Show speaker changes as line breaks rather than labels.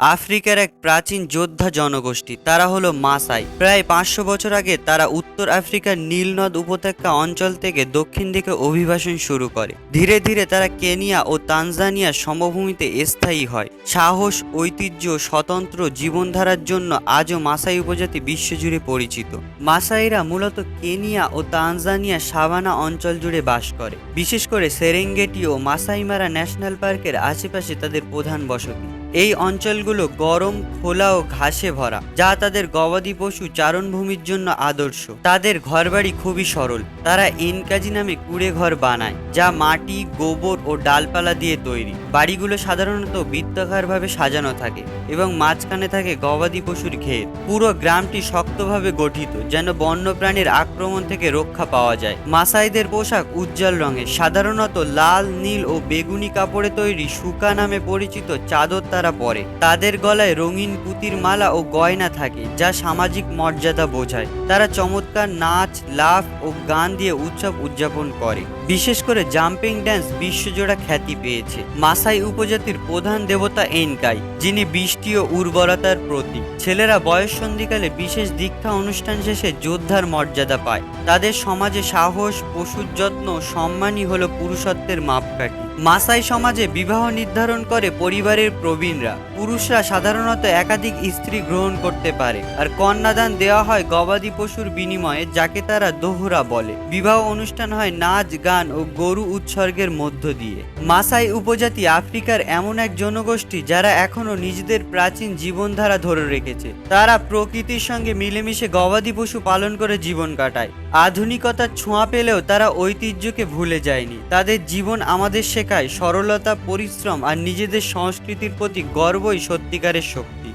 আফ্রিকার এক প্রাচীন যোদ্ধা জনগোষ্ঠী, তারা হলো মাসাই। প্রায় পাঁচশো বছর আগে তারা উত্তর আফ্রিকার নীলনদ উপত্যকা অঞ্চল থেকে দক্ষিণ দিকে অভিবাসন শুরু করে। ধীরে ধীরে তারা কেনিয়া ও তানজানিয়া সমভূমিতে স্থায়ী হয়। সাহস, ঐতিহ্য, স্বতন্ত্র জীবনধারার জন্য আজও মাসাই উপজাতি বিশ্বজুড়ে পরিচিত। মাসাইরা মূলত কেনিয়া ও তানজানিয়া সাভানা অঞ্চল জুড়ে বাস করে। বিশেষ করে সেরেঙ্গেটি ও মাসাইমারা ন্যাশনাল পার্কের আশেপাশে তাদের প্রধান বসতি। এই অঞ্চলগুলো গরম, খোলা ও ঘাসে ভরা, যা তাদের গবাদি পশু চারণভূমির জন্য আদর্শ। তাদের ঘরবাড়ি খুবই সরল। তারা এনকাজি নামে কুড়ে ঘর বানায়, যা মাটি, গোবর ও ডালপালা দিয়ে তৈরি। বাড়িগুলো সাধারণত বৃত্তাকারভাবে সাজানো থাকে এবং মাঝখানে থাকে গবাদি পশুর ঘের। পুরো গ্রামটি শক্তভাবে গঠিত, যেন বন্যপ্রাণীর আক্রমণ থেকে রক্ষা পাওয়া যায়। মাসাইদের পোশাক উজ্জ্বল রঙের, সাধারণত লাল, নীল ও বেগুনি কাপড়ে তৈরি সুকা নামে পরিচিত চাদর তারা পরে। তাদের গলায় রঙিন পুতির মালা ও গয়না থাকে, যা সামাজিক মর্যাদা বোঝায়। তারা চমৎকার নাচ, লাফ ও গান দিয়ে উৎসব উদযাপন করে। বিশেষ করে জাম্পিং ড্যান্স বিশ্বজোড়া খ্যাতি পেয়েছে। মাসাই উপজাতির প্রধান দেবতা এনকাই, যিনি বৃষ্টি ও উর্বরতার প্রতীক। ছেলেরা বয়স সন্ধিকালে বিশেষ দীক্ষা অনুষ্ঠান শেষে যোদ্ধার মর্যাদা পায়। তাদের সমাজে সাহস, পশুর যত্ন সম্মানই হলো পুরুষত্বের মাপকাঠি। মাসাই সমাজে বিবাহ নির্ধারণ করে পরিবারের প্রবীণরা পুরুষরা সাধারণত একাধিক স্ত্রী গ্রহণ করতে পারে। আর কন্যাদান দেওয়া হয় গবাদি পশুর বিনিময়ে, যাকে তারা দোহরা বলে। বিবাহ অনুষ্ঠান হয় নাচ, গান ও গরু উৎসর্গের মধ্য দিয়ে। মাসাই উপজাতি আফ্রিকার এমন এক জনগোষ্ঠী যারা এখনও নিজেদের প্রাচীন জীবনধারা ধরে রেখেছে। তারা প্রকৃতির সঙ্গে মিলেমিশে গবাদি পশু পালন করে জীবন কাটায়। আধুনিকতার ছোঁয়া পেলেও তারা ঐতিহ্যকে ভুলে যায়নি। তাদের জীবন আমাদের শেখায় সরলতা, পরিশ্রম আর নিজেদের সংস্কৃতির প্রতি গর্বই সত্যিকারের শক্তি।